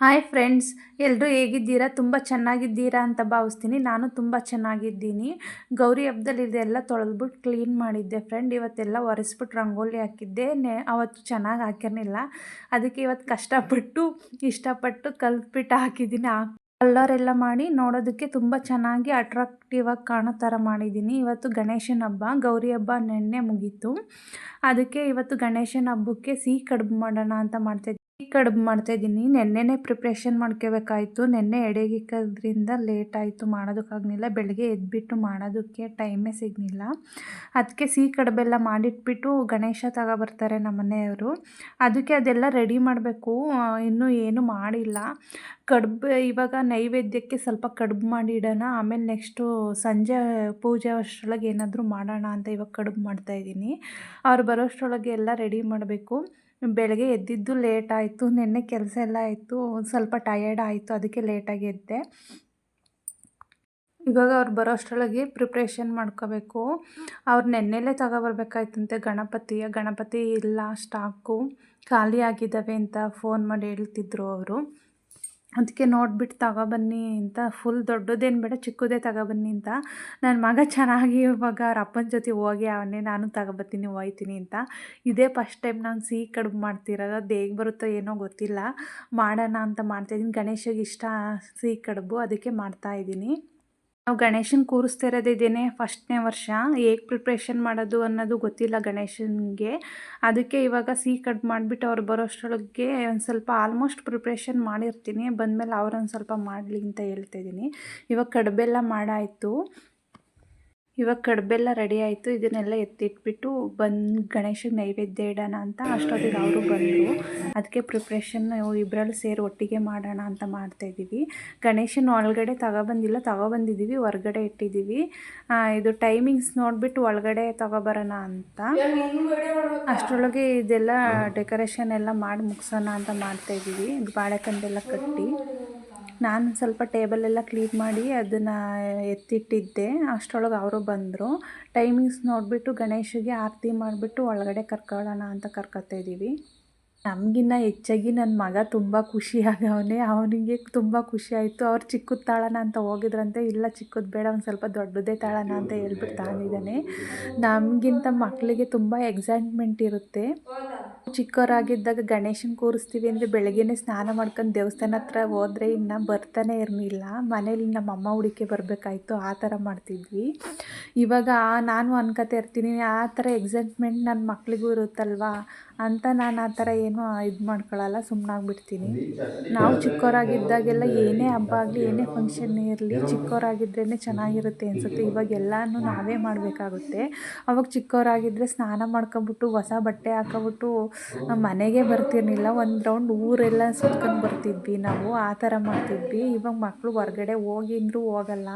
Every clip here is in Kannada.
ಹಾಯ್ ಫ್ರೆಂಡ್ಸ್ ಎಲ್ಲರೂ ಹೇಗಿದ್ದೀರಾ? ತುಂಬ ಚೆನ್ನಾಗಿದ್ದೀರಾ? ಅಂತ ಭಾವಿಸ್ತೀನಿ. ನಾನು ತುಂಬ ಚೆನ್ನಾಗಿದ್ದೀನಿ. ಗೌರಿ ಹಬ್ಬದಲ್ಲಿ ಇದೆಲ್ಲ ತೊಳೆದ್ಬಿಟ್ಟು ಕ್ಲೀನ್ ಮಾಡಿದ್ದೆ ಫ್ರೆಂಡ್ ಇವತ್ತೆಲ್ಲ ಒರೆಸ್ಬಿಟ್ಟು ರಂಗೋಲಿ ಹಾಕಿದ್ದೆ. ನೆ, ಅವತ್ತು ಚೆನ್ನಾಗಿ ಹಾಕಿರಲಿಲ್ಲ. ಅದಕ್ಕೆ ಇವತ್ತು ಕಷ್ಟಪಟ್ಟು, ಇಷ್ಟಪಟ್ಟು ಕಲ್ತ್ಬಿಟ್ಟು ಹಾಕಿದ್ದೀನಿ. ಕಲರ್ ಎಲ್ಲ ಮಾಡಿ ನೋಡೋದಕ್ಕೆ ತುಂಬ ಚೆನ್ನಾಗಿ ಅಟ್ರಾಕ್ಟಿವ್ ಆಗಿ ಕಾಣೋ ಥರ ಮಾಡಿದ್ದೀನಿ. ಇವತ್ತು ಗಣೇಶನ ಹಬ್ಬ, ಗೌರಿ ಹಬ್ಬ ನೆನ್ನೆ ಮುಗೀತು. ಅದಕ್ಕೆ ಇವತ್ತು ಗಣೇಶನ ಹಬ್ಬಕ್ಕೆ ಸಿಹಿ ಕಡುಬು ಮಾಡೋಣ ಅಂತ ಮಾಡ್ತಾಯಿದ್ದೀನಿ ಸಿಹಿ ಕಡುಬು ಮಾಡ್ತಾಯಿದ್ದೀನಿ ನೆನ್ನೆನೇ ಪ್ರಿಪ್ರೇಷನ್ ಮಾಡ್ಕೋಬೇಕಾಯ್ತು. ನೆನ್ನೆ ಎಡೆಗಿಕ್ಕೋದ್ರಿಂದ ಲೇಟ್ ಆಯಿತು, ಮಾಡೋದಕ್ಕಾಗಲಿಲ್ಲ. ಬೆಳಗ್ಗೆ ಎದ್ಬಿಟ್ಟು ಮಾಡೋದಕ್ಕೆ ಟೈಮೇ ಸಿಗಲಿಲ್ಲ. ಅದಕ್ಕೆ ಸಿಹಿ ಕಡುಬೆಲ್ಲ ಮಾಡಿಟ್ಬಿಟ್ಟು ಗಣೇಶ ತಗೊಬರ್ತಾರೆ ನಮ್ಮ ಮನೆಯವರು. ಅದಕ್ಕೆ ಅದೆಲ್ಲ ರೆಡಿ ಮಾಡಬೇಕು. ಇನ್ನೂ ಏನು ಮಾಡಿಲ್ಲ. ಕಡುಬು ಇವಾಗ ನೈವೇದ್ಯಕ್ಕೆ ಸ್ವಲ್ಪ ಕಡುಬು ಮಾಡಿ ಇಡೋಣ. ಆಮೇಲೆ ನೆಕ್ಸ್ಟು ಸಂಜೆ ಪೂಜೆ ಅಷ್ಟರೊಳಗೆ ಏನಾದರೂ ಮಾಡೋಣ ಅಂತ ಇವಾಗ ಕಡುಬು ಮಾಡ್ತಾಯಿದ್ದೀನಿ ಅವ್ರು ಬರೋಷ್ಟರೊಳಗೆ ಎಲ್ಲ ರೆಡಿ ಮಾಡಬೇಕು. ಬೆಳಗ್ಗೆ ಎದ್ದಿದ್ದು ಲೇಟ್ ಆಯಿತು, ನಿನ್ನೆ ಕೆಲಸ ಎಲ್ಲ ಆಯಿತು ಸ್ವಲ್ಪ ಟಯರ್ಡ್ ಆಯಿತು, ಅದಕ್ಕೆ ಲೇಟಾಗಿ ಎದ್ದೆ. ಇವಾಗ ಅವ್ರು ಬರೋ ಅಷ್ಟರೊಳಗೆ ಪ್ರಿಪ್ರೇಷನ್ ಮಾಡ್ಕೋಬೇಕು. ಅವ್ರು ನೆನ್ನೆಲೇ ತಗೊಬರ್ಬೇಕಾಯ್ತಂತೆ ಗಣಪತಿಯ, ಗಣಪತಿ ಇಲ್ಲ ಸ್ಟಾಕು ಖಾಲಿ ಆಗಿದ್ದಾವೆ ಅಂತ ಫೋನ್ ಮಾಡಿ ಹೇಳ್ತಿದ್ರು ಅವರು. ಅದಕ್ಕೆ ನೋಡ್ಬಿಟ್ಟು ತಗೊಬನ್ನಿ ಅಂತ ಫುಲ್ ದೊಡ್ಡದೇನು ಬೇಡ, ಚಿಕ್ಕದೇ ತಗೊಬನ್ನಿ ಅಂತ. ನನ್ನ ಮಗ ಚೆನ್ನಾಗಿ ಇವಾಗ ಅವ್ರ ಅಪ್ಪನ ಜೊತೆ ಹೋಗಿ ಅವನೇ ನಾನು ತಗೊಬತ್ತೀನಿ ಹೋಯ್ತೀನಿ ಅಂತ. ಇದೇ ಫಸ್ಟ್ ಟೈಮ್ ನಾನು ಸಿಹಿ ಕಡುಬು ಮಾಡ್ತಿರೋದು, ಅದು ಹೇಗೆ ಬರುತ್ತೋ ಏನೋ ಗೊತ್ತಿಲ್ಲ. ಮಾಡೋಣ ಅಂತ ಮಾಡ್ತಾಯಿದ್ದೀನಿ ಗಣೇಶಗೆ ಇಷ್ಟ ಸಿಹಿ ಕಡುಬು, ಅದಕ್ಕೆ ಮಾಡ್ತಾಯಿದ್ದೀನಿ ನಾವು ಗಣೇಶನ ಕೂರಿಸ್ತಾ ಇರೋದು ಇದೇನೆ ಫಸ್ಟ್ನೇ ವರ್ಷ. ಹೇಗೆ ಪ್ರಿಪ್ರೇಷನ್ ಮಾಡೋದು ಅನ್ನೋದು ಗೊತ್ತಿಲ್ಲ ಗಣೇಶನಿಗೆ. ಅದಕ್ಕೆ ಇವಾಗ ಸಿಹಿ ಕಟ್ ಮಾಡಿಬಿಟ್ಟು ಅವ್ರು ಬರೋಷ್ಟರೊಳಗೆ ಒಂದು ಸ್ವಲ್ಪ ಆಲ್ಮೋಸ್ಟ್ ಪ್ರಿಪ್ರೇಷನ್ ಮಾಡಿರ್ತೀನಿ. ಬಂದಮೇಲೆ ಅವ್ರೊಂದು ಸ್ವಲ್ಪ ಮಾಡಲಿ ಅಂತ ಹೇಳ್ತಾ ಇದ್ದೀನಿ. ಇವಾಗ ಕಡುಬೆಲ್ಲ ಮಾಡಾಯಿತು. ಇವಾಗ ಕಡ್ಬೆಲ್ಲ ರೆಡಿ ಆಯಿತು. ಇದನ್ನೆಲ್ಲ ಎತ್ತಿಟ್ಬಿಟ್ಟು ಬಂದು ಗಣೇಶಗೆ ನೈವೇದ್ಯ ಇಡೋಣ ಅಂತ ಅಷ್ಟೊತ್ತಿಗೆ ಅವರು ಬಂದರು. ಅದಕ್ಕೆ ಪ್ರಿಪ್ರೇಷನ್ ಇಬ್ಬರಲ್ಲಿ ಸೇರಿ ಒಟ್ಟಿಗೆ ಮಾಡೋಣ ಅಂತ ಮಾಡ್ತಾಯಿದ್ದೀವಿ ಗಣೇಶನ ಒಳಗಡೆ ತಗೊಬಂದಿಲ್ಲ ತಗೊಬಂದಿದ್ದೀವಿ ಹೊರಗಡೆ ಇಟ್ಟಿದ್ದೀವಿ. ಇದು ಟೈಮಿಂಗ್ಸ್ ನೋಡಿಬಿಟ್ಟು ಒಳಗಡೆ ತಗೊಬರೋಣ ಅಂತ. ಅಷ್ಟರೊಳಗೆ ಇದೆಲ್ಲ ಡೆಕೋರೇಷನ್ ಎಲ್ಲ ಮಾಡಿ ಮುಗಿಸೋಣ ಅಂತ ಮಾಡ್ತಾಯಿದ್ದೀವಿ ಬಾಳೆಕಂದೆಲ್ಲ ಕಟ್ಟಿ. ನಾನು ಸ್ವಲ್ಪ ಟೇಬಲೆಲ್ಲ ಕ್ಲೀನ್ ಮಾಡಿ ಅದನ್ನು ಎತ್ತಿಟ್ಟಿದ್ದೆ. ಅಷ್ಟರೊಳಗೆ ಅವರು ಬಂದರು. ಟೈಮಿಂಗ್ಸ್ ನೋಡಿಬಿಟ್ಟು ಗಣೇಶಗೆ ಆರತಿ ಮಾಡಿಬಿಟ್ಟು ಒಳಗಡೆ ಕರ್ಕೊಳ್ಳೋಣ ಅಂತ ಕರ್ಕೊತಾ ಇದ್ದೀವಿ. ನಮಗಿನ್ನ ಹೆಚ್ಚಾಗಿ ನನ್ನ ಮಗ ತುಂಬ ಖುಷಿಯಾಗವನೇ ಅವನಿಗೆ ತುಂಬ ಖುಷಿ ಆಯಿತು. ಅವ್ರು ಚಿಕ್ಕದು ತಾಳೋಣ ಅಂತ ಹೋಗಿದ್ರಂತೆ. ಇಲ್ಲ, ಚಿಕ್ಕದು ಬೇಡ, ಒಂದು ಸ್ವಲ್ಪ ದೊಡ್ಡದೇ ತಾಳೋಣ ಅಂತ ಹೇಳ್ಬಿಟ್ಟು ತಗೊಂಡಿದ್ದಾನೆ ನಮಗಿಂತ ಮಕ್ಕಳಿಗೆ ತುಂಬ ಎಕ್ಸೈಟ್ಮೆಂಟ್ ಇರುತ್ತೆ. ಚಿಕ್ಕವರಾಗಿದ್ದಾಗ ಗಣೇಶನ ಕೂರಿಸ್ತೀವಿ ಅಂದರೆ ಬೆಳಗ್ಗೆನೇ ಸ್ನಾನ ಮಾಡ್ಕೊಂಡು ದೇವಸ್ಥಾನ ಹತ್ರ ಹೋದರೆ ಇನ್ನು ಬರ್ತಾನೆ ಇರಲಿಲ್ಲ. ಮನೇಲಿ ನಮ್ಮ ಅಮ್ಮ ಹುಡುಕಿ ಬರಬೇಕಾಯ್ತು, ಆ ಥರ ಮಾಡ್ತಿದ್ವಿ. ಇವಾಗ ನಾನು ಅನ್ಕೋತಾ ಇರ್ತೀನಿ, ಆ ಥರ ಎಕ್ಸೈಟ್ಮೆಂಟ್ ನನ್ನ ಮಕ್ಳಿಗೂ ಇರುತ್ತಲ್ವಾ? ಅಂತ ನಾನು ಆ ಥರ ಏನೂ ಇದು ಮಾಡ್ಕೊಳ್ಳಲ್ಲ ಸುಮ್ಮನಾಗ್ಬಿಡ್ತೀನಿ ನಾವು ಚಿಕ್ಕವರಾಗಿದ್ದಾಗೆಲ್ಲ ಏನೇ ಹಬ್ಬ ಆಗಲಿ, ಏನೇ ಫಂಕ್ಷನ್ ಇರಲಿ ಚಿಕ್ಕವರಾಗಿದ್ರೇ ಚೆನ್ನಾಗಿರುತ್ತೆ ಅನಿಸುತ್ತೆ. ಇವಾಗ ಎಲ್ಲನೂ ನಾವೇ ಮಾಡಬೇಕಾಗುತ್ತೆ. ಅವಾಗ ಚಿಕ್ಕವರಾಗಿದ್ದರೆ ಸ್ನಾನ ಮಾಡ್ಕೊಂಬಿಟ್ಟು ಹೊಸ ಬಟ್ಟೆ ಹಾಕೊಬಿಟ್ಟು ಮನೆಗೆ ಬರ್ತಿರಲಿಲ್ಲ. ಒಂದು ರೌಂಡ್ ಊರೆಲ್ಲ ಸುತ್ಕೊಂಡು ಬರ್ತಿದ್ವಿ ನಾವು. ಆ ಥರ ಮಾಡ್ತಿದ್ವಿ. ಇವಾಗ ಮಕ್ಕಳು ಹೊರಗಡೆ ಹೋಗಿ ಹೋಗಲ್ಲ.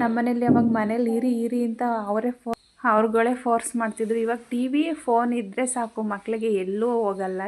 ನಮ್ಮ ಮನೇಲಿ ಅವಾಗ ಮನೇಲಿ ಇರಿ ಇರಿ ಅಂತ ಅವರೇ ಫೋ, ಅವ್ರುಗಳೇ ಫೋರ್ಸ್ ಮಾಡ್ತಿದ್ರು. ಇವಾಗ ಟಿ ವಿ ಫೋನ್ ಇದ್ದರೆ ಸಾಕು. ಮಕ್ಕಳಿಗೆ ಎಲ್ಲೂ ಹೋಗಲ್ಲ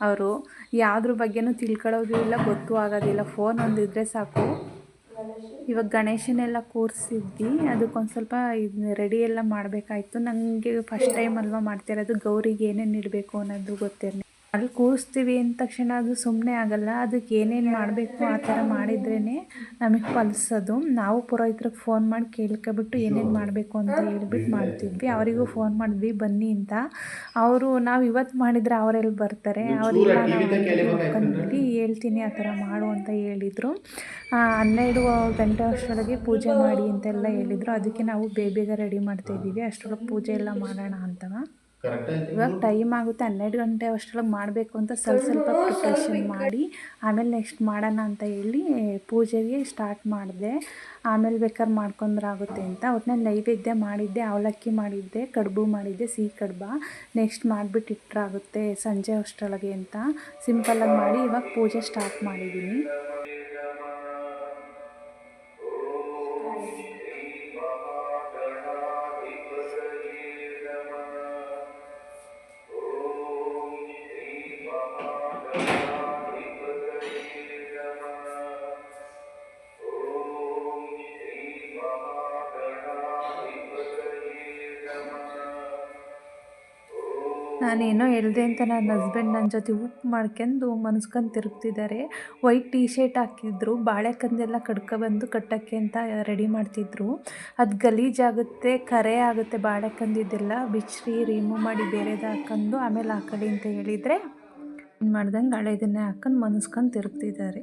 ಅವರು. ಯಾವುದ್ರ ಬಗ್ಗೆನೂ ತಿಳ್ಕೊಳ್ಳೋದು ಇಲ್ಲ, ಗೊತ್ತೂ ಆಗೋದಿಲ್ಲ. ಫೋನ್ ಒಂದಿದ್ದರೆ ಸಾಕು. ಇವಾಗ ಗಣೇಶನೆಲ್ಲ ಕೂರಿಸಿದ್ವಿ. ಅದಕ್ಕೊಂದು ಸ್ವಲ್ಪ ಇದು ರೆಡಿ ಎಲ್ಲ ಮಾಡಬೇಕಾಯ್ತು. ನನಗೆ ಫಸ್ಟ್ ಟೈಮ್ ಅಲ್ವಾ ಮಾಡ್ತಿರೋದು. ಗೌರಿಗೆ ಏನೇನು ಇಡಬೇಕು ಅನ್ನೋದು ಗೊತ್ತಿರಲಿ ಅಲ್ಲಿ ಕೂರಿಸ್ತೀವಿ ಅಂದ ತಕ್ಷಣ ಅದು ಸುಮ್ಮನೆ ಆಗಲ್ಲ. ಅದಕ್ಕೆ ಏನೇನು ಮಾಡಬೇಕು ಆ ಥರ ಮಾಡಿದ್ರೇ ನಮಗೆ ಫಲಿಸೋದು ನಾವು ಪುರೋಹಿತ್ರಿಗೆ ಫೋನ್ ಮಾಡಿ ಕೇಳ್ಕೊಬಿಟ್ಟು ಏನೇನು ಮಾಡಬೇಕು ಅಂತ ಹೇಳ್ಬಿಟ್ಟು ಮಾಡ್ತಿದ್ವಿ. ಅವರಿಗೂ ಫೋನ್ ಮಾಡಿದ್ವಿ ಬನ್ನಿ ಅಂತ. ಅವರು ನಾವು ಇವತ್ತು ಮಾಡಿದರೆ ಅವರೆಲ್ಲಿ ಬರ್ತಾರೆ? ಅವರೆಲ್ಲ ನಾವು ಹೇಳ್ತೀನಿ ಆ ಥರ ಮಾಡು ಅಂತ ಹೇಳಿದರು. ಹನ್ನೆರಡು ಗಂಟೆ ಅಷ್ಟರೊಳಗೆ ಪೂಜೆ ಮಾಡಿ ಅಂತೆಲ್ಲ ಹೇಳಿದರು. ಅದಕ್ಕೆ ನಾವು ಬೇಬೇಗ ಬೇಗ ರೆಡಿ ಮಾಡ್ತಾಯಿದ್ದೀವಿ ಅಷ್ಟರೊಳಗೆ ಪೂಜೆ ಎಲ್ಲ ಮಾಡೋಣ ಅಂತ. ಇವಾಗ ಟೈಮ್ ಆಗುತ್ತೆ ಹನ್ನೆರಡು ಗಂಟೆ ಅಷ್ಟರೊಳಗೆ ಮಾಡಬೇಕು ಅಂತ ಸ್ವಲ್ಪ ಸ್ವಲ್ಪ ಪ್ರಿಪ್ರೇಷನ್ ಮಾಡಿ ಆಮೇಲೆ ನೆಕ್ಸ್ಟ್ ಮಾಡೋಣ ಅಂತ ಹೇಳಿ ಪೂಜೆಗೆ ಸ್ಟಾರ್ಟ್ ಮಾಡಿದೆ. ಆಮೇಲೆ ಬೇಕಾದ್ರೆ ಮಾಡ್ಕೊಂಡ್ರೆ ಆಗುತ್ತೆ ಅಂತ. ಒಟ್ಟಿನಲ್ಲಿ ನೈವೇದ್ಯ ಮಾಡಿದ್ದೆ ಅವಲಕ್ಕಿ ಮಾಡಿದ್ದೆ ಕಡುಬು ಮಾಡಿದ್ದೆ ಸಿಹಿ ಕಡುಬ. ನೆಕ್ಸ್ಟ್ ಮಾಡಿಬಿಟ್ಟು ಇಟ್ಟರಾಗುತ್ತೆ ಸಂಜೆ ಅಷ್ಟರೊಳಗೆ ಅಂತ. ಸಿಂಪಲ್ಲಾಗಿ ಮಾಡಿ ಇವಾಗ ಪೂಜೆ ಸ್ಟಾರ್ಟ್ ಮಾಡಿದ್ದೀನಿ ನಾನೇನೋ ಹೇಳ್ದೆ ಅಂತ ನನ್ನ ಹಸ್ಬೆಂಡ್ ನನ್ನ ಜೊತೆ ಉಪ್ಪು ಮಾಡ್ಕೊಂಡು ಮನ್ಸ್ಕೊಂಡು ತಿರುಗ್ತಿದ್ದಾರೆ. ವೈಟ್ ಟೀ ಶರ್ಟ್ ಹಾಕಿದ್ರು, ಬಾಳೆಕಂದೆಲ್ಲ ಕಡ್ಕೊಬಂದು ಕಟ್ಟೋಕ್ಕೆ ಅಂತ ರೆಡಿ ಮಾಡ್ತಿದ್ರು. ಅದು ಗಲೀಜಾಗುತ್ತೆ ಕರೆ ಆಗುತ್ತೆ ಬಾಳೆಕಂದಿದ್ದೆಲ್ಲ ಬಿಚ್ಚ್ರಿ ರಿಮೂವ್ ಮಾಡಿ ಬೇರೆದು ಹಾಕೊಂಡು ಆಮೇಲೆ ಹಾಕೊಳ್ಳಿ ಅಂತ ಹೇಳಿದರೆ ಮಾಡ್ದಂಗೆ ಹಳೆದನ್ನೇ ಹಾಕೊಂಡು ಮನಸ್ಕೊಂಡು ತಿರುಗ್ತಿದ್ದಾರೆ.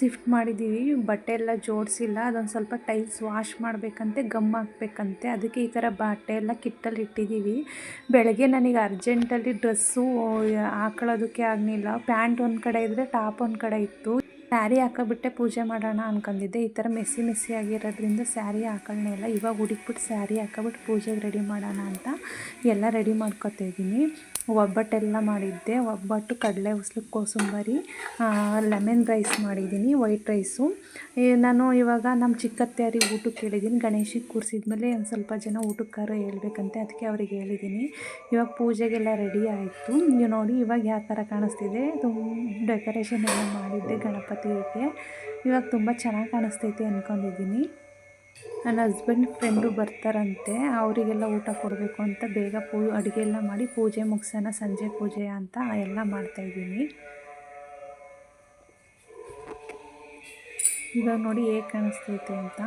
ಶಿಫ್ಟ್ ಮಾಡಿದ್ದೀವಿ, ಬಟ್ಟೆ ಎಲ್ಲ ಜೋಡಿಸಿಲ್ಲ, ಅದೊಂದು ಸ್ವಲ್ಪ ಟೈಲ್ಸ್ ವಾಶ್ ಮಾಡಬೇಕಂತೆ, ಗಮ್ ಹಾಕ್ಬೇಕಂತೆ, ಅದಕ್ಕೆ ಈ ಥರ ಬಟ್ಟೆ ಎಲ್ಲ ಕಿಟ್ಟಲ್ಲಿ ಇಟ್ಟಿದ್ದೀವಿ. ಬೆಳಗ್ಗೆ ನನಗೆ ಅರ್ಜೆಂಟಲ್ಲಿ ಡ್ರೆಸ್ಸು ಹಾಕೊಳ್ಳೋದಕ್ಕೆ ಆಗಲಿಲ್ಲ. ಪ್ಯಾಂಟ್ ಒಂದು ಕಡೆ ಇದ್ದರೆ ಟಾಪ್ ಒಂದು ಕಡೆ ಇತ್ತು. ಸ್ಯಾರಿ ಹಾಕೋಬಿಟ್ಟೆ ಪೂಜೆ ಮಾಡೋಣ ಅನ್ಕೊಂಡಿದ್ದೆ. ಈ ಥರ ಮೆಸ್ಸಿ ಮೆಸ್ಸಿ ಆಗಿರೋದ್ರಿಂದ ಸ್ಯಾರಿ ಹಾಕೊಳ್ಳೇ ಇಲ್ಲ. ಇವಾಗ ಹುಡುಕ್ಬಿಟ್ಟು ಸ್ಯಾರಿ ಹಾಕೋಬಿಟ್ಟು ಪೂಜೆಗೆ ರೆಡಿ ಮಾಡೋಣ ಅಂತ ಎಲ್ಲ ರೆಡಿ ಮಾಡ್ಕೋತಾ ಇದ್ದೀನಿ. ಒಬ್ಬಟ್ಟೆಲ್ಲ ಮಾಡಿದ್ದೆ. ಒಬ್ಬಟ್ಟು ಕಡಲೆ ಉಸ್ಲು ಕೋಸಂಬರಿ ಲೆಮನ್ ರೈಸ್ ಮಾಡಿದ್ದೀನಿ ವೈಟ್ ರೈಸು ನಾನು ಇವಾಗ ನಮ್ಮ ಚಿಕ್ಕತ್ತೆಯರಿಗೆ ಊಟಕ್ಕೆ ಹೇಳಿದ್ದೀನಿ ಗಣೇಶಿಗೆ ಕೂರಿಸಿದ್ಮೇಲೆ ಒಂದು ಸ್ವಲ್ಪ ಜನ ಊಟಕ್ಕಾರು ಹೇಳ್ಬೇಕಂತೆ, ಅದಕ್ಕೆ ಅವ್ರಿಗೆ ಹೇಳಿದ್ದೀನಿ. ಇವಾಗ ಪೂಜೆಗೆಲ್ಲ ರೆಡಿ ಆಯಿತು. ನೀವು ನೋಡಿ, ಇವಾಗ ಯಾವ ಥರ ಕಾಣಿಸ್ತಿದೆ. ಡೆಕೋರೇಷನ್ ಎಲ್ಲ ಮಾಡಿದ್ದೆ ಗಣಪತಿಗೆ. ಇವಾಗ ತುಂಬ ಚೆನ್ನಾಗಿ ಕಾಣಿಸ್ತೈತೆ ಅಂದ್ಕೊಂಡಿದ್ದೀನಿ ನನ್ನ ಹಸ್ಬೆಂಡ್ ಫ್ರೆಂಡು ಬರ್ತಾರಂತೆ, ಅವರಿಗೆಲ್ಲ ಊಟ ಕೊಡಬೇಕು ಅಂತ ಬೇಗ ಪೂ ಅಡುಗೆ ಎಲ್ಲ ಮಾಡಿ ಪೂಜೆ ಮುಗಿಸೋಣ, ಸಂಜೆ ಪೂಜೆ ಅಂತ ಎಲ್ಲ ಮಾಡ್ತಾಯಿದ್ದೀನಿ ಇವಾಗ ನೋಡಿ ಹೇಗೆ ಕಾಣಿಸ್ತೈತೆ ಅಂತ.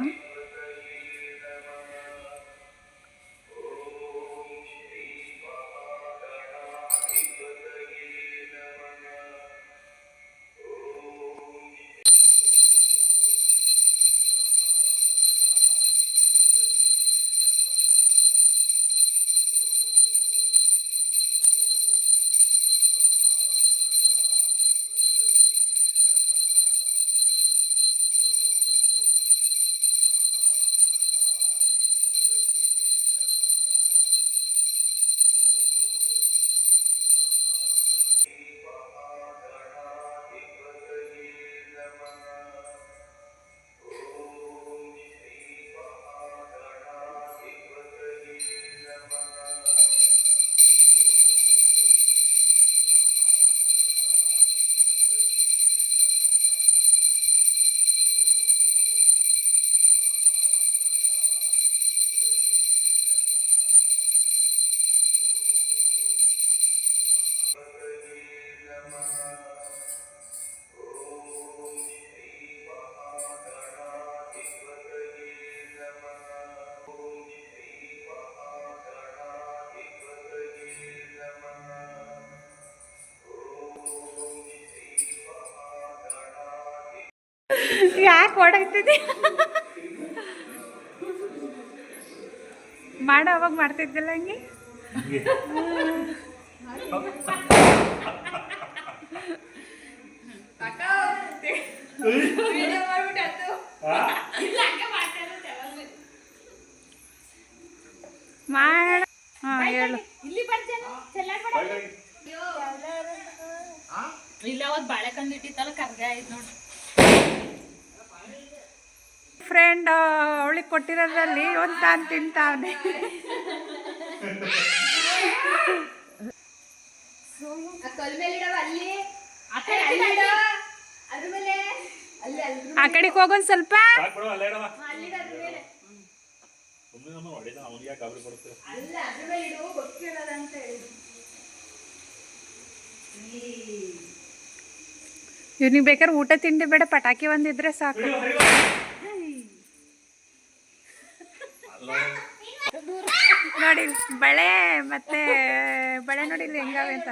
ಯಾಕೆ ಓಡಾಗ್ತಿದ್ದೆ ಮಾಡ ಅವಾಗ ಮಾಡ್ತಿದ್ದಿಲ್ಲ ಹಂಗೆ? ಇಲ್ಲ ಆಯ್ತು ನೋಡ್ರಿ ಫ್ರೆಂಡ್ ಅವಳಿಗೆ ಕೊಟ್ಟಿರೋದ್ರಲ್ಲಿ ಒಂದು ತಾನು ತಿಂತಾವನೆ ಆ ಕಡೆ ಅಲ್ಲಿ ಆ ಕಡೆಗೆ ಹೋಗೋದು ಸ್ವಲ್ಪ. ಇವ್ನಿಗೆ ಬೇಕಾದ್ರೆ ಊಟ ತಿಂಡಿ ಬೇಡ ಪಟಾಕಿ ಒಂದಿದ್ರೆ ಸಾಕು. ನೋಡಿ ಬಳೆ ಮತ್ತೆ ಬಳೆ ನೋಡಿಲ್ಲ ಹೆಂಗಾವೆ ಅಂತ.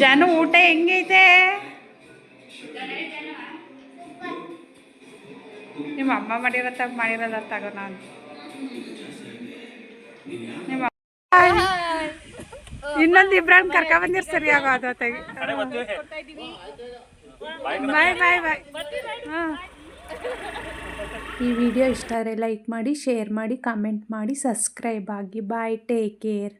ಜಾನು ಊಟ ಹೆಂಗೈತೆ ನಿಮ್ಮ ಅಮ್ಮ ಮಾಡಿರೋ ತಗ ಮಾಡಿರೋದ ತಗೋ ನಾನು ನಿಮ್ಮ ಇನ್ನೊಂದು ಇಬ್ರನ್ನ ಕರ್ಕ ಬಂದಿರ್ ಸರಿ ಆಗೋ ಅದು ತೆಗಿ ಬಾಯ್ ಬಾಯ್ ಬಾಯ್ ಹಾಂ ಈ ವಿಡಿಯೋ ಇಷ್ಟ ಆದರೆ ಲೈಕ್ ಮಾಡಿ ಶೇರ್ ಮಾಡಿ ಕಾಮೆಂಟ್ ಮಾಡಿ ಸಬ್ಸ್ಕ್ರೈಬ್ ಆಗಿ. Bye take care